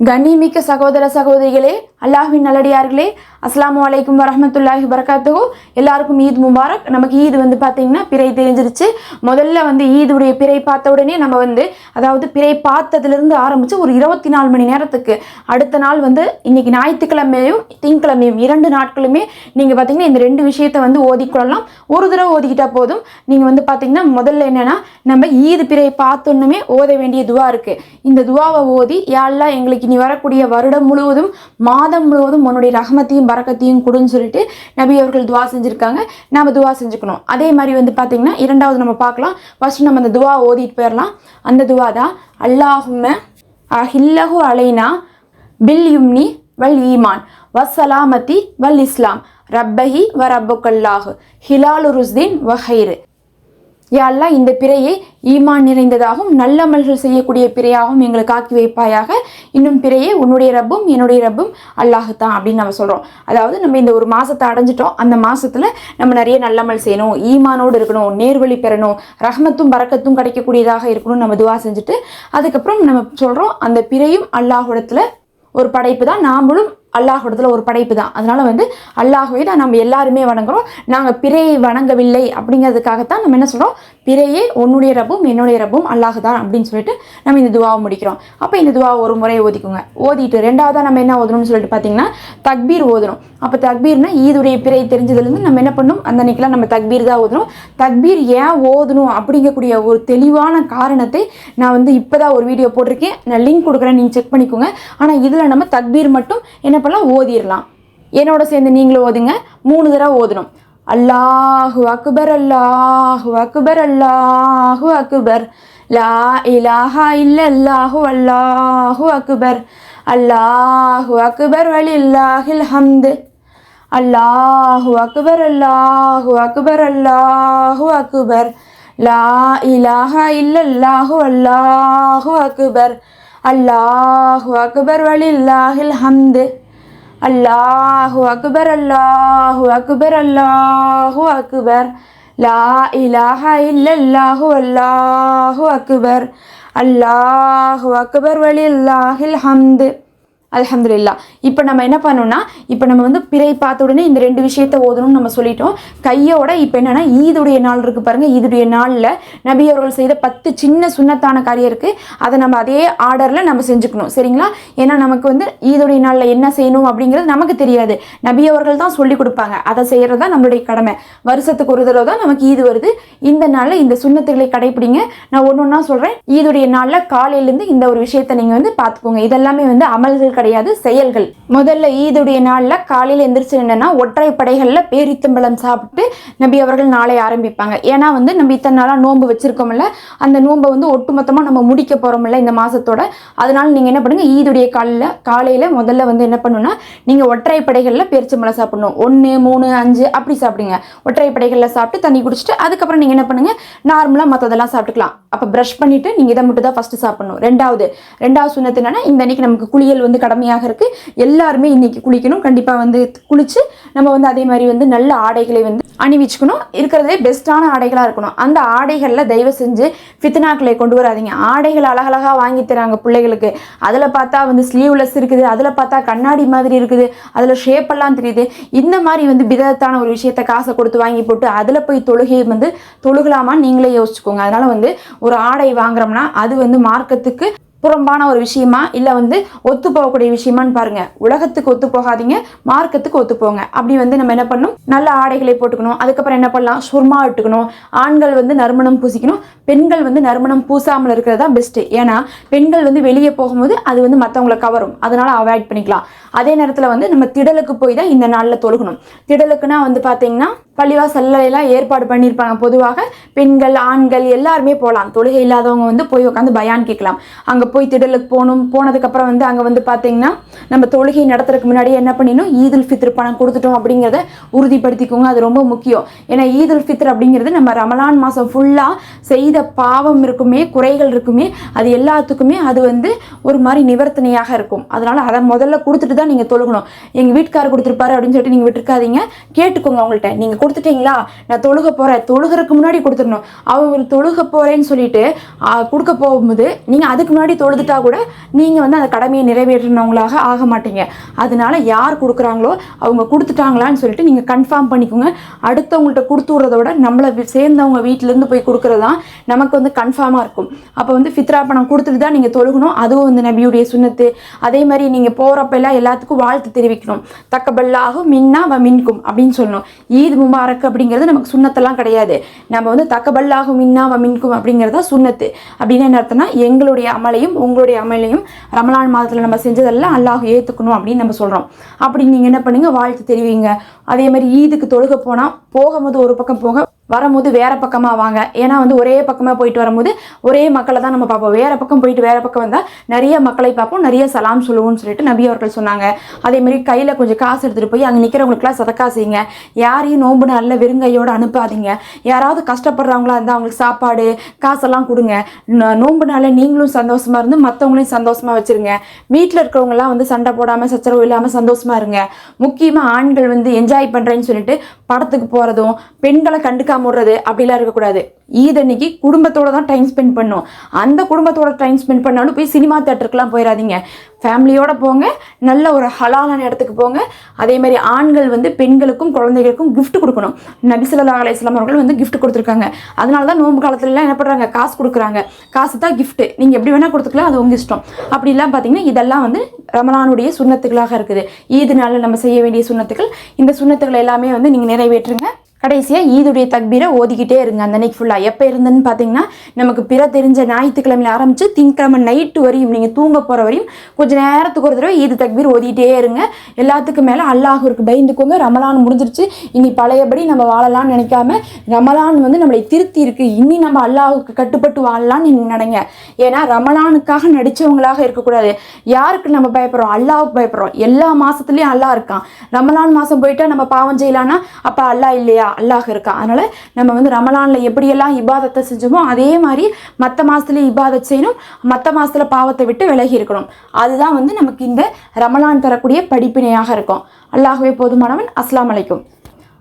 கண்ணிமிக்க சகோதர சகோதரிகளே அல்லாஹின் நல்லடியார்களே அஸ்லாம் அலைக்கும் வரமத்துல்லாஹி வரகாத்துஹு எல்லாருக்கும் ஈத் முபாரக். நமக்கு ஈத் வந்து பார்த்தீங்கன்னா பிறை தெரிஞ்சிருச்சு. முதல்ல வந்து ஈதுடைய பிறை பார்த்த உடனே நம்ம வந்து அதாவது பிறை பார்த்ததுலேருந்து ஆரம்பித்து ஒரு இருபத்தி நாலு மணி நேரத்துக்கு அடுத்த நாள் வந்து இன்னைக்கு ஞாயிற்றுக்கிழமையும் திங்கக்கிழமையும் இரண்டு நாட்களுமே நீங்கள் பார்த்தீங்கன்னா இந்த ரெண்டு விஷயத்தை வந்து ஓதிக்கொள்ளலாம். ஒரு தடவை ஓதிக்கிட்டால் போதும். நீங்கள் வந்து பார்த்தீங்கன்னா முதல்ல என்னென்னா நம்ம ஈது பிறை பார்த்தோன்னுமே ஓத வேண்டிய துவா இருக்குது இந்த துவாவை ஓதி யாரெல்லாம் எங்களுக்கு இனி வரக்கூடிய வருடம் முழுவதும் மாதம் முழுவதும் உன்னுடைய ரகமத்தையும் பறக்கத்தையும் கொடுன்னு சொல்லிட்டு நபி அவர்கள் துவா செஞ்சுருக்காங்க. நம்ம துவா செஞ்சுக்கணும். அதே மாதிரி வந்து பார்த்தீங்கன்னா இரண்டாவது நம்ம பார்க்கலாம். ஃபர்ஸ்ட் நம்ம அந்த துவா ஓதிட்டு போயிடலாம் அந்த துவா தான் அல்லாஹும் ஹில்லஹு அலைனா பில் யும்னி வல் ஈமான் வசலாமத்தி வல் இஸ்லாம் ரப்பஹி வ ரப்புக்கல்லாஹு ஹிலாலு ருஸ்தீன் வஹைரு யாழ்லா இந்த பிறையை ஈமான் நிறைந்ததாகவும் நல்லமல்கள் செய்யக்கூடிய பிறையாகவும் எங்களுக்கு ஆக்கி வைப்பாயாக. இன்னும் பிறையே உன்னுடைய ரப்பும் என்னுடைய ரப்பும் அல்லாஹு தான் அப்படின்னு நம்ம சொல்கிறோம் அதாவது நம்ம இந்த ஒரு மாதத்தை அடைஞ்சிட்டோம். அந்த மாதத்தில் நம்ம நிறைய நல்லமல் செய்யணும் ஈமானோடு இருக்கணும் நேர்வழி பெறணும் ரஹமத்தும் பறக்கத்தும் கிடைக்கக்கூடியதாக இருக்கணும்னு நம்ம துவா செஞ்சுட்டு அதுக்கப்புறம் நம்ம சொல்கிறோம் அந்த பிறையும் அல்லாஹுடத்தில் ஒரு படைப்பு தான். நாமளும் அல்லாஹிடத்தில் ஒரு படைப்பு தான். அதனால் வந்து அல்லாஹுவே தான் நம்ம எல்லாருமே வணங்குறோம். நாங்கள் பிறையை வணங்கவில்லை அப்படிங்கிறதுக்காகத்தான் நம்ம என்ன சொல்கிறோம் பிறையே உன்னுடைய ரப்பும் என்னுடைய ரப்பும் அல்லாஹு தான் அப்படின்னு சொல்லிட்டு நம்ம இந்த துவாவை முடிக்கிறோம். அப்போ இந்த துவாவை ஒரு முறை ஓதிக்குங்க. ஓதிட்டு ரெண்டாவதாக நம்ம என்ன ஓதணும்னு சொல்லிட்டு பார்த்தீங்கன்னா தக்பீர் ஓதணும். அப்போ தக்பீர்னா ஈதுடைய பிறை தெரிஞ்சதுலேருந்து நம்ம என்ன பண்ணணும் அந்த அன்றைக்கெலாம் நம்ம தக்பீர் தான் ஓதணும். தக்பீர் ஏன் ஓதணும் அப்படிங்கக்கூடிய ஒரு தெளிவான காரணத்தை நான் வந்து இப்போ தான் ஒரு வீடியோ போட்டிருக்கேன். நான் லிங்க் கொடுக்குறேன் நீங்கள் செக் பண்ணிக்கோங்க. ஆனால் இதில் நம்ம தக்பீர் மட்டும் என்ன பண்ணலாம் ஓதிடலாம் என்னோட சேர்ந்து நீங்களும் ஓதுங்க. மூணு தடவை ஓதணும். அல்லாஹு அக்பர் அல்லாஹு அக்பர் அல்லாஹு அக்பர். லா இலாஹா இல்லல்லாஹு அல்லாஹு அக்பர். அல்லாஹு அக்பர் வலில்லாஹில் ஹம்து. அல்லாஹு அக்பர் அல்லாஹு அக்பர் அல்லாஹு அக்பர். லா இலாஹா இல்லல்லாஹு அல்லாஹு அக்பர். அல்லாஹு அக்பர் வலில்லாஹில் ஹம்து. அல்லாஹு அக்பர் அல்லாஹு அக்பர் அல்லாஹு அக்பர் லா இலாஹ இல்லல்லாஹு அல்லாஹு அக்பர் அல்லாஹு அக்பர் வலில்லாஹில் ஹம்து அலமதுல்லா இப்போ நம்ம என்ன பண்ணோம்னா இப்போ நம்ம வந்து பிறை பார்த்த உடனே இந்த ரெண்டு விஷயத்த ஓதணும்னு நம்ம சொல்லிட்டோம். கையோட இப்போ என்னென்னா ஈதுடைய நாள் இருக்குது பாருங்கள் ஈதுடைய நாளில் நபி அவர்கள் செய்த பத்து சின்ன சுண்ணத்தான காரியம் இருக்குது அதை நம்ம அதே ஆர்டரில் நம்ம செஞ்சுக்கணும். சரிங்களா? ஏன்னா நமக்கு வந்து ஈதுடைய நாளில் என்ன செய்யணும் அப்படிங்கிறது நமக்கு தெரியாது. நபி அவர்கள் தான் சொல்லி கொடுப்பாங்க. அதை செய்கிறது தான் நம்மளுடைய கடமை. வருஷத்துக்கு ஒரு தடவை தான் நமக்கு ஈது வருது. இந்த நாளில் இந்த சுண்ணத்துகளை கடைப்பிடிங்க. நான் ஒன்று ஒன்றா சொல்கிறேன் ஈதுடைய நாளில் காலையிலேருந்து இந்த ஒரு விஷயத்தை நீங்கள் வந்து பார்த்துக்கோங்க. இதெல்லாமே வந்து அமல்கள் கிடையாது செயல்கள். முதல்ல ஈதுடைய நாளில் காலையில் எந்திரிச்சு என்னன்னா ஒற்றை படைகளில் பேரித்தம்பளம் சாப்பிட்டு நபி அவர்கள் நாளை ஆரம்பிப்பாங்க. ஏன்னா வந்து நம்ம இத்தனை நாளாக நோன்பு வச்சிருக்கோம்ல அந்த நோன்பை வந்து ஒட்டுமொத்தமாக நம்ம முடிக்க போகிறோம்ல இந்த மாதத்தோட அதனால நீங்கள் என்ன பண்ணுங்க ஈதுடைய காலில் காலையில் முதல்ல வந்து என்ன பண்ணணும்னா நீங்கள் ஒற்றை படைகளில் பேரிச்சம்பழம் சாப்பிடணும். ஒன்று மூணு அஞ்சு அப்படி சாப்பிடுங்க. ஒற்றை படைகளில் சாப்பிட்டு தண்ணி குடிச்சிட்டு அதுக்கப்புறம் நீங்கள் என்ன பண்ணுங்க நார்மலாக மற்றதெல்லாம் சாப்பிட்டுக்கலாம். அப்போ ப்ரஷ் பண்ணிட்டு நீங்கள் இதை மட்டும் தான் ஃபஸ்ட்டு சாப்பிடணும். ரெண்டாவது ரெண்டாவது சுண்ணத்து என்னன்னா இந்த அன்னைக்கு நமக்கு குளியல் வந்து கடமையாக இருக்குது எல்லாருமே இன்னைக்கு குளிக்கணும். கண்டிப்பாக வந்து குளித்து நம்ம வந்து அதே மாதிரி வந்து நல்ல ஆடைகளை வந்து அணிவிச்சுக்கணும். இருக்கிறதே பெஸ்ட்டான ஆடைகளாக இருக்கணும். அந்த ஆடைகளில் தயவு செஞ்சு ஃபித்னாக்களை கொண்டு வராதீங்க. ஆடைகள் அழகழகாக வாங்கி தராங்க பிள்ளைகளுக்கு. அதில் பார்த்தா வந்து ஸ்லீவ்லெஸ் இருக்குது. அதில் பார்த்தா கண்ணாடி மாதிரி இருக்குது. அதில் ஷேப்பெல்லாம் தெரியுது. இந்த மாதிரி வந்து விதத்தான ஒரு விஷயத்த காசை கொடுத்து வாங்கி போட்டு அதில் போய் தொழுகையை வந்து தொழுகலாமான்னு நீங்களே யோசிச்சுக்கோங்க. அதனால் வந்து ஒரு ஆடை வாங்குறோம்னா அது வந்து மார்க்கத்துக்கு புறம்பான ஒரு விஷயமா? இல்லை வந்து ஒத்து போகக்கூடிய விஷயமான்னு பாருங்க. உலகத்துக்கு ஒத்து போகாதீங்க. மார்க்கத்துக்கு ஒத்து போங்க. அப்படி வந்து நம்ம என்ன பண்ணணும்? நல்ல ஆடைகளை போட்டுக்கணும். அதுக்கப்புறம் என்ன பண்ணலாம்? சுர்மா விட்டுக்கணும் ஆண்கள் வந்து நறுமணம் பூசிக்கணும். பெண்கள் வந்து நறுமணம் பூசாமல் இருக்கிறது தான் பெஸ்ட்டு ஏன்னா பெண்கள் வந்து வெளியே போகும்போது அது வந்து மற்றவங்களை கவரும். அதனால அவாய்ட் பண்ணிக்கலாம். அதே நேரத்தில் வந்து நம்ம திடலுக்கு போய் தான் இந்த நாளில் தொழுகணும். திடலுக்குன்னா வந்து பார்த்தீங்கன்னா பள்ளிவாசல்லாம் ஏற்பாடு பண்ணியிருப்பாங்க பொதுவாக பெண்கள் ஆண்கள் எல்லாருமே போகலாம் தொழுகை இல்லாதவங்க வந்து போய் உட்காந்து பயான் கேட்கலாம். அங்கே போய் திடலுக்கு போகணும். போனதுக்கப்புறம் வந்து அங்கே வந்து பார்த்தீங்கன்னா நம்ம தொழுகை நடத்துறதுக்கு முன்னாடியே என்ன பண்ணிடணும்? ஈதுல் ஃபித்ர் பணம் கொடுத்துட்டோம் அப்படிங்கிறத உறுதிப்படுத்திக்கோங்க. அது ரொம்ப முக்கியம். ஏன்னா ஈதுல் ஃபித்ர் அப்படிங்கிறது நம்ம ரமலான் மாதம் ஃபுல்லாக செய்த பாவம் இருக்குமே குறைகள் இருக்குமே அது எல்லாத்துக்குமே அது வந்து ஒரு மாதிரி நிவர்த்தனையாக இருக்கும். அதனால் அதை முதல்ல கொடுத்துட்டு தான் நீங்கள் தொழுகணும். எங்கள் வீட்டுக்காரர் கொடுத்துருப்பாரு அப்படின்னு சொல்லிட்டு நீங்கள் விட்டுருக்காதீங்க. கேட்டுக்கோங்க அவங்கள்ட்ட. நீங்கள் கொடுத்துட்டீங்களா? நான் தொழுக போகிறேன் தொழுகிறதுக்கு முன்னாடி கொடுத்துடணும். அவங்க தொழுக போகிறேன்னு சொல்லிட்டு கொடுக்க போகும்போது நீங்கள் அதுக்கு முன்னாடி தொழுதுட்டா கூட நீங்கள் வந்து அந்த கடமையை நிறைவேற்றினவங்களாக ஆக மாட்டீங்க. அதனால யார் கொடுக்குறாங்களோ அவங்க கொடுத்துட்டாங்களான்னு சொல்லிட்டு நீங்கள் கன்ஃபார்ம் பண்ணிக்கோங்க. அடுத்தவங்கள்ட்ட கொடுத்து விட்றத விட நம்மளை சேர்ந்தவங்க வீட்டிலேருந்து போய் கொடுக்குறது தான் நமக்கு வந்து கன்ஃபார்மாக இருக்கும். அப்போ வந்து ஃபித்ரா பணம் கொடுத்துட்டு தான் நீங்கள் தொழுகணும். அதுவும் வந்து நபியுடைய சுன்னத்து அதே மாதிரி நீங்கள் போகிறப்ப எல்லாம் எல்லாத்துக்கும் வாழ்த்து தெரிவிக்கணும். தக்கபல்லாகும் மின்னா வ மின்கும் அப்படின்னு சொல்லணும். ஈத் முபாரக் அப்படிங்கிறது நமக்கு சுண்ணத்தெல்லாம் கிடையாது. நம்ம வந்து தக்கபல்லாகும் மின்னா வ மின்கும் அப்படிங்கிறது தான் அப்படின்னு என்ன அர்த்தம்னா எங்களுடைய அமலையும் உங்களுடைய அமலையும் ரமலான் மாதத்தில் நம்ம செஞ்சதெல்லாம் அல்லாஹ் ஏற்றுக்கணும் அப்படின்னு நம்ம சொல்கிறோம் அப்படி நீங்கள் என்ன பண்ணுங்க? வாழ்த்து தெரிவிங்க. அதே மாதிரி ஈதுக்கு தொழுக போனால் போகும்போது ஒரு பக்கம் போக வரும்போது வேறு பக்கமாக வாங்க. ஏன்னா வந்து ஒரே பக்கமாக போயிட்டு வரும்போது ஒரே மக்களை தான் நம்ம பார்ப்போம். வேறு பக்கம் போயிட்டு வேறு பக்கம் வந்தால் நிறைய மக்களை பார்ப்போம் நிறைய சலாம் சொல்லுவோம்னு சொல்லிட்டு நபி அவர்கள் சொன்னாங்க. அதேமாரி கையில் கொஞ்சம் காசு எடுத்துகிட்டு போய் அங்கே நிற்கிறவங்களுக்குலாம் சதக்கா செய்யுங்க. யாரையும் நோம்பு நாளில் வெறுங்கையோடு அனுப்பாதீங்க. யாராவது கஷ்டப்படுறவங்களா இருந்தால் அவங்களுக்கு சாப்பாடு காசெல்லாம் கொடுங்க. நோம்பு நோன்பு நாளில் நீங்களும் சந்தோஷமாக இருந்து மற்றவங்களையும் சந்தோஷமாக வச்சிருங்க. வீட்டில் இருக்கிறவங்களாம் வந்து சண்டை போடாமல் சச்சரவு இல்லாமல் சந்தோஷமாக இருங்க. முக்கியமாக ஆண்கள் வந்து என்ஜாய் பண்ணுறேன்னு சொல்லிட்டு படத்துக்கு போகிறதும் பெண்களை கண்டுக்காம விடுறது அப்படிலாம் இருக்கக்கூடாது. ஈத் அன்னைக்கு குடும்பத்தோட தான் டைம் ஸ்பெண்ட் பண்ணும். அந்த குடும்பத்தோட டைம் ஸ்பெண்ட் பண்ணாலும் போய் சினிமா தேட்டருக்குலாம் போயிடாதீங்க ஃபேமிலியோட போங்க நல்ல ஒரு ஹலாலான இடத்துக்கு போங்க. அதே மாதிரி ஆண்கள் வந்து பெண்களுக்கும் குழந்தைகளுக்கும் கிஃப்ட் கொடுக்கணும். நபிசல்லா அலையம் அவர்கள் வந்து கிஃப்ட் கொடுத்துருக்காங்க. அதனால தான் நோன்பு காலத்துலலாம் என்ன பண்ணுறாங்க காசு கொடுக்குறாங்க. காசு தான் கிஃப்ட்டு நீங்கள் எப்படி வேணால் கொடுத்துக்கலாம் அது உங்கள் இஷ்டம். அப்படிலாம் பார்த்தீங்கன்னா இதெல்லாம் வந்து ரமலானுடைய சுண்ணத்துக்களாக இருக்குது. ஈது நாளில் நம்ம செய்ய வேண்டிய சுண்ணத்துக்கள் இந்த சுண்ணத்துக்கள் எல்லாமே வந்து நீங்கள் நிறைவேற்றுங்க. கடைசியாக ஈதுடைய தக்பீரை ஓதிக்கிட்டே இருங்க. அந்த அன்னைக்கு ஃபுல்லாக எப்போ இருந்துன்னு பார்த்தீங்கன்னா நமக்கு பிற தெரிஞ்ச ஞாயிற்றுக்கிழமையில் ஆரம்பித்து திங்கக்கிழமை நைட்டு வரையும் நீங்கள் தூங்க போகிற வரையும் கொஞ்சம் நேரத்துக்கு ஒரு தடவை ஈது தக்பீர் ஓதிக்கிட்டே இருங்க. எல்லாத்துக்கும் மேலே அல்லாஹூருக்கு பயந்துக்கோங்க. ரமலான் முடிஞ்சிருச்சு. இனி பழையபடி நம்ம வாழலாம்னு நினைக்காம ரமலான் வந்து நம்மளை திருத்தி இருக்கு. இனி நம்ம அல்லாஹுக்கு கட்டுப்பட்டு வாழலாம்னு நீங்கள் நினைங்க. ஏன்னா ரமலானுக்காக நடித்தவங்களாக இருக்கக்கூடாது. யாருக்கு நம்ம பயப்படுறோம்? அல்லாவுக்கு பயப்படுறோம். எல்லா மாதத்துலேயும் அல்லாஹ் இருக்கான். ரமலான் மாதம் போயிட்டா நம்ம பாவம் செய்யலான்னா அப்போ அல்லாஹ் இல்லையா? அல்லாஹ் இருக்கான் அதனால் நம்ம வந்து ரமலானில் எப்படியெல்லாம் இபாதத்தை செஞ்சோமோ அதே மாதிரி மற்ற மாதத்துலேயும் இபாதத் செய்யணும். மற்ற மாதத்தில் பாவத்தை விட்டு விலகி இருக்கணும். அதுதான் வந்து நமக்கு இந்த ரமலான் தரக்கூடிய படிப்பினையாக இருக்கும். அல்லாஹுவே போதுமானவன். அஸ்லாம் அலைக்கும்.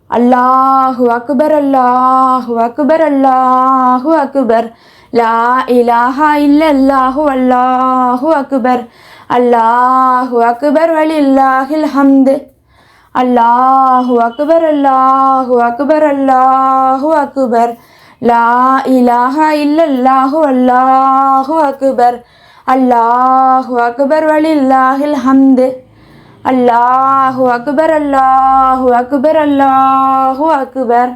அல்லாஹு அக்பர் அல்லாஹு அக்பர் அல்லாஹு அக்பர். லா இலாஹா இல்லல்லாஹு அல்லாஹு அக்பர். அல்லாஹு அக்பர் வலில்லாஹில் ஹம்து. அல்லாஹு அக்பர் அல்லாஹு அக்பர் அல்லாஹு அக்பர். லா இலாஹா இல்லல்லாஹு அல்லாஹு அக்பர். அல்லாஹு அக்பர் வலில்லாஹில் ஹம்து. அல்லாஹு அக்பர் அல்லாஹு அக்பர் அல்லாஹு அக்பர்.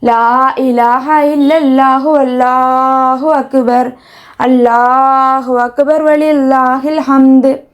லா இலாஹா இல்லல்லாஹு அல்லாஹு அக்பர். அல்லாஹு அக்பர் வலில்லாஹில் ஹம்து.